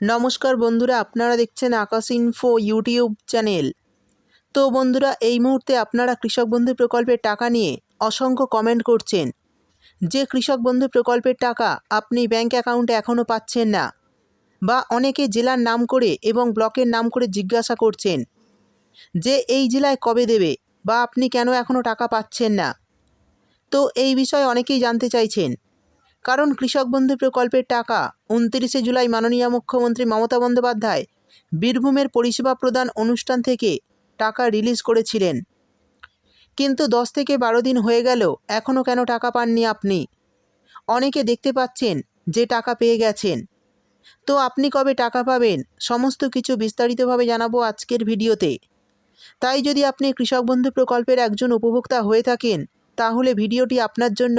নমস্কার বন্ধুরা, আপনারা দেখছেন আকাশ ইনফো ইউটিউব চ্যানেল তো বন্ধুরা, এই মুহূর্তে আপনারা কৃষক বন্ধু প্রকল্পের টাকা নিয়ে অসংখ্য কমেন্ট করছেন। যে কৃষক বন্ধু প্রকল্পের টাকা আপনি ব্যাংক অ্যাকাউন্টে এখনও পাচ্ছেন না, বা অনেকে জেলার নাম করে এবং ব্লকের নাম করে জিজ্ঞাসা করছেন যে এই জেলায় কবে দেবে বা আপনি কেন এখনও টাকা পাচ্ছেন না। তো এই বিষয়ে অনেকেই জানতে চাইছেন। কারণ কৃষক বন্ধু প্রকল্পের টাকা উনত্রিশে জুলাই মাননীয় মুখ্যমন্ত্রী মমতা বন্দ্যোপাধ্যায় বীরভূমের পরিষেবা প্রদান অনুষ্ঠান থেকে টাকা রিলিজ করেছিলেন। কিন্তু দশ থেকে বারো দিন হয়ে গেল এখনও কেন টাকা পাননি আপনি? অনেকে দেখতে পাচ্ছেন যে টাকা পেয়ে গেছেন। তো আপনি কবে টাকা পাবেন? সমস্ত কিছু বিস্তারিতভাবে জানাব আজকের ভিডিওতে। তাই যদি আপনি কৃষক বন্ধু প্রকল্পের একজন উপভোক্তা হয়ে থাকেন, তাহলে ভিডিওটি আপনার জন্য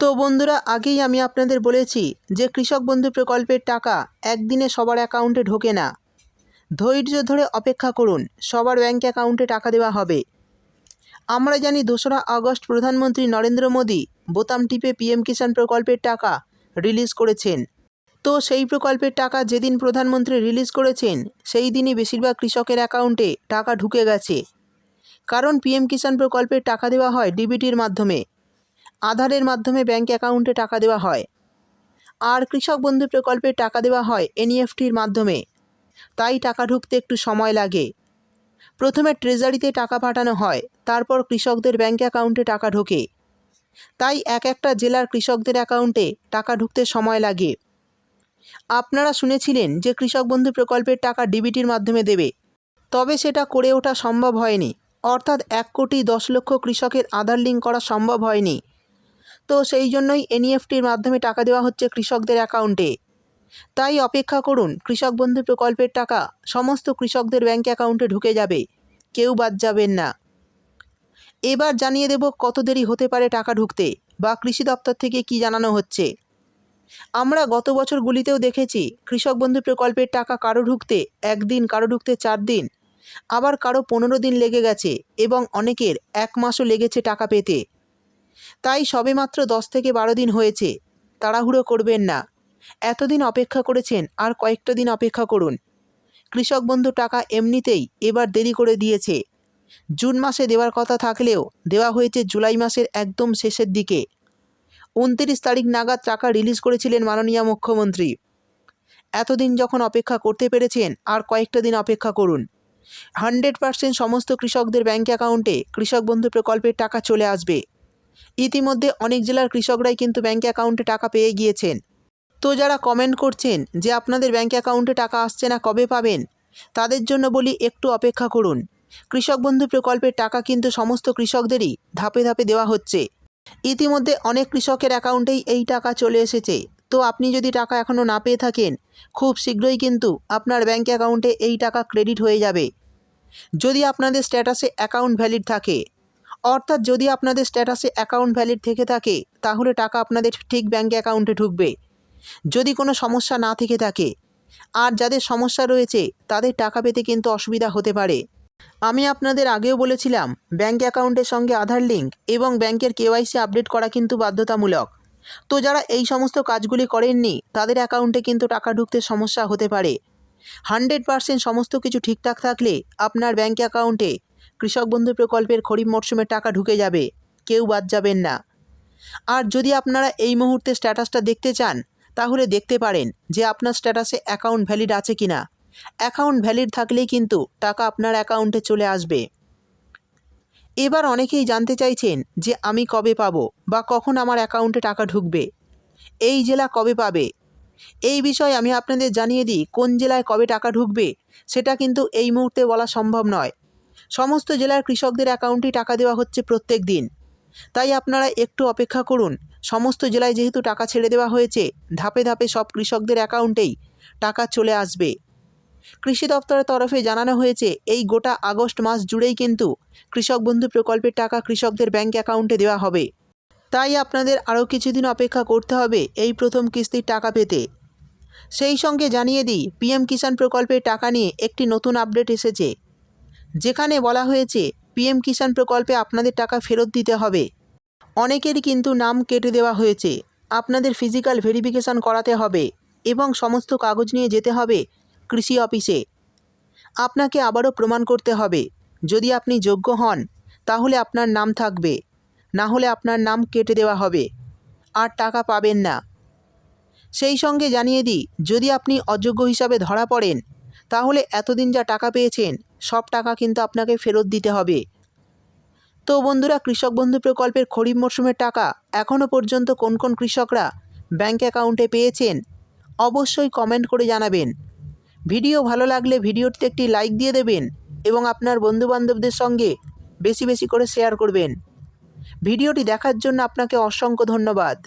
তো বন্ধুরা, আগেই আমি আপনাদের বলেছি যে কৃষক বন্ধু প্রকল্পের টাকা একদিনে সবার অ্যাকাউন্টে ঢোকে না। ধৈর্য ধরে অপেক্ষা করুন, সবার ব্যাঙ্ক অ্যাকাউন্টে টাকা দেওয়া হবে। আমরা জানি দোসরা আগস্ট প্রধানমন্ত্রী নরেন্দ্র মোদী বোতাম টিপে পিএম কিষাণ প্রকল্পের টাকা রিলিজ করেছেন। তো সেই প্রকল্পের টাকা যেদিন প্রধানমন্ত্রী রিলিজ করেছেন, সেই দিনই বেশিরভাগ কৃষকের অ্যাকাউন্টে টাকা ঢুকে গেছে। কারণ পিএম কিষাণ প্রকল্পের টাকা দেওয়া হয় ডিবিটির মাধ্যমে। আধারের মাধ্যমে ব্যাঙ্ক অ্যাকাউন্টে টাকা দেওয়া হয়। আর কৃষক বন্ধু প্রকল্পের টাকা দেওয়া হয় এনইএফটির মাধ্যমে। তাই টাকা ঢুকতে একটু সময় লাগে। প্রথমে ট্রেজারিতে টাকা পাঠানো হয়, তারপর কৃষকদের ব্যাঙ্ক অ্যাকাউন্টে টাকা ঢোকে। তাই এক একটা জেলার কৃষকদের অ্যাকাউন্টে টাকা ঢুকতে সময় লাগে। আপনারা শুনেছিলেন যে কৃষক বন্ধু প্রকল্পের টাকা ডিবিটির মাধ্যমে দেবে। তবে সেটা করে ওঠা সম্ভব হয়নি। অর্থাৎ এক কোটি দশ লক্ষ কৃষকের আধার লিঙ্ক করা সম্ভব হয়নি। তো সেই জন্যই এনইএফটির মাধ্যমে টাকা দেওয়া হচ্ছে কৃষকদের অ্যাকাউন্টে। তাই অপেক্ষা করুন, কৃষক বন্ধু প্রকল্পের টাকা সমস্ত কৃষকদের ব্যাঙ্ক অ্যাকাউন্টে ঢুকে যাবে, কেউ বাদ যাবেন না। এবার জানিয়ে দেব কত দেরি হতে পারে টাকা ঢুকতে বা কৃষি দপ্তর থেকে কি জানানো হচ্ছে। আমরা গত বছরগুলিতেও দেখেছি, কৃষক বন্ধু প্রকল্পের টাকা কারও ঢুকতে একদিন, কারও ঢুকতে চার দিন, আবার কারও পনেরো দিন লেগে গেছে এবং অনেকের এক মাসও লেগেছে টাকা পেতে। তাই সবেমাত্র দশ থেকে বারো দিন হয়েছে। তাড়াহুড়ো করবেন না। এতদিন অপেক্ষা করেছেন, আর কয়েকটা দিন অপেক্ষা করুন। কৃষক বন্ধু টাকা এমনিতেই এবার দেরি করে দিয়েছে। জুন মাসে দেওয়ার কথা থাকলেও দেওয়া হয়েছে জুলাই মাসের একদম শেষের দিকে। উনতিরিশ তারিখ নাগাদ টাকা রিলিজ করেছিলেন মাননীয় মুখ্যমন্ত্রী। এতদিন যখন অপেক্ষা করতে পেরেছেন, আর কয়েকটা দিন অপেক্ষা করুন। হান্ড্রেড পার্সেন্ট সমস্ত কৃষকদের ব্যাঙ্ক অ্যাকাউন্টে কৃষক বন্ধু প্রকল্পের টাকা চলে আসবে। ইতিমধ্যে অনেক জেলার কৃষকরাই কিন্তু ব্যাঙ্ক অ্যাকাউন্টে টাকা পেয়ে গিয়েছেন। তো যারা কমেন্ট করছেন যে আপনাদের ব্যাঙ্ক অ্যাকাউন্টে টাকা আসছে না কবে পাবেন, তাদের জন্য বলি একটু অপেক্ষা করুন। কৃষক বন্ধু প্রকল্পের টাকা কিন্তু সমস্ত কৃষকদেরই ধাপে ধাপে দেওয়া হচ্ছে। ইতিমধ্যে অনেক কৃষকের অ্যাকাউন্টেই এই টাকা চলে এসেছে। তো আপনি যদি টাকা এখনও না পেয়ে থাকেন, খুব শীঘ্রই কিন্তু আপনার ব্যাঙ্ক অ্যাকাউন্টে এই টাকা ক্রেডিট হয়ে যাবে। যদি আপনাদের স্ট্যাটাসে অ্যাকাউন্ট ভ্যালিড থাকে অর্থাৎ যদি আপনাদের স্ট্যাটাসে অ্যাকাউন্ট ভ্যালিড থেকে থাকে, তাহলে টাকা আপনাদের ঠিক ব্যাঙ্ক অ্যাকাউন্টে ঢুকবে। যদি কোনো সমস্যা না থেকে থাকে, আর যাদের সমস্যা রয়েছে, তাদের টাকা পেতে কিন্তু অসুবিধা হতে পারে। আমি আপনাদের আগেও বলেছিলাম ব্যাঙ্ক অ্যাকাউন্টের সঙ্গে আধার লিঙ্ক এবং ব্যাংকের কেওয়াইসি আপডেট করা কিন্তু বাধ্যতামূলক। তো যারা এই সমস্ত কাজগুলি করেননি, তাদের অ্যাকাউন্টে কিন্তু টাকা ঢুকতে সমস্যা হতে পারে। হান্ড্রেড পার্সেন্ট সমস্ত কিছু ঠিকঠাক থাকলে আপনার ব্যাঙ্ক অ্যাকাউন্টে কৃষক বন্ধু প্রকল্পের খরিফ মরশুমে টাকা ঢুকে যাবে। কেউ বাদ যাবেন না। আর যদি আপনারা এই মুহূর্তে স্ট্যাটাসটা দেখতে চান, তাহলে দেখতে পারেন যে আপনার স্ট্যাটাসে অ্যাকাউন্ট ভ্যালিড আছে কি না অ্যাকাউন্ট ভ্যালিড থাকলেই কিন্তু টাকা আপনার অ্যাকাউন্টে চলে আসবে। এবার অনেকেই জানতে চাইছেন যে আমি কবে পাব বা কখন আমার অ্যাকাউন্টে টাকা ঢুকবে। এই জেলা কবে পাবে? এই বিষয়ে আমি আপনাদের জানিয়ে দিই কোন জেলায় কবে টাকা ঢুকবে, সেটা কিন্তু এই মুহূর্তে বলা সম্ভব নয়। সমস্ত জেলার কৃষকদের অ্যাকাউন্টেই টাকা দেওয়া হচ্ছে প্রত্যেক দিন। তাই আপনারা একটু অপেক্ষা করুন। সমস্ত জেলায় যেহেতু টাকা ছেড়ে দেওয়া হয়েছে, ধাপে ধাপে সব কৃষকদের অ্যাকাউন্টেই টাকা চলে আসবে। কৃষি দপ্তরের তরফে জানানো হয়েছে, এই গোটা আগস্ট মাস জুড়েই কিন্তু কৃষক বন্ধু প্রকল্পের টাকা কৃষকদের ব্যাঙ্ক অ্যাকাউন্টে দেওয়া হবে। তাই আপনাদের আরও কিছুদিন অপেক্ষা করতে হবে এই প্রথম কিস্তির টাকা পেতে। সেই সঙ্গে জানিয়ে দিই, পিএম কিষাণ প্রকল্পের টাকা নিয়ে একটি নতুন আপডেট এসেছে। যেখানে বলা হয়েছে, পিএম কিষাণ প্রকল্পে আপনাদের টাকা ফেরত দিতে হবে। অনেকেরই কিন্তু নাম কেটে দেওয়া হয়েছে, আপনাদের ফিজিক্যাল ভেরিফিকেশান করাতে হবে এবং সমস্ত কাগজ নিয়ে যেতে হবে কৃষি অফিসে। আপনাকে আবারও প্রমাণ করতে হবে। যদি আপনি যোগ্য হন, তাহলে আপনার নাম থাকবে। না হলে আপনার নাম কেটে দেওয়া হবে। আর টাকা পাবেন না। সেই সঙ্গে জানিয়ে দিই, যদি আপনি অযোগ্য হিসাবে ধরা পড়েন তাহলে এতদিন যা টাকা পেয়েছেন, সব টাকা কিন্তু আপনাকে ফেরত দিতে হবে। তো বন্ধুরা, কৃষক বন্ধু প্রকল্পের খরিফ মরশুমের টাকা এখনও পর্যন্ত কোন কোন কৃষকরা ব্যাঙ্ক অ্যাকাউন্টে পেয়েছেন, অবশ্যই কমেন্ট করে জানাবেন। ভিডিও ভালো লাগলে ভিডিওটিতে একটি লাইক দিয়ে দেবেন এবং আপনার বন্ধুবান্ধবদের সঙ্গে বেশি বেশি করে শেয়ার করবেন। ভিডিওটি দেখার জন্য আপনাকে অসংখ্য ধন্যবাদ।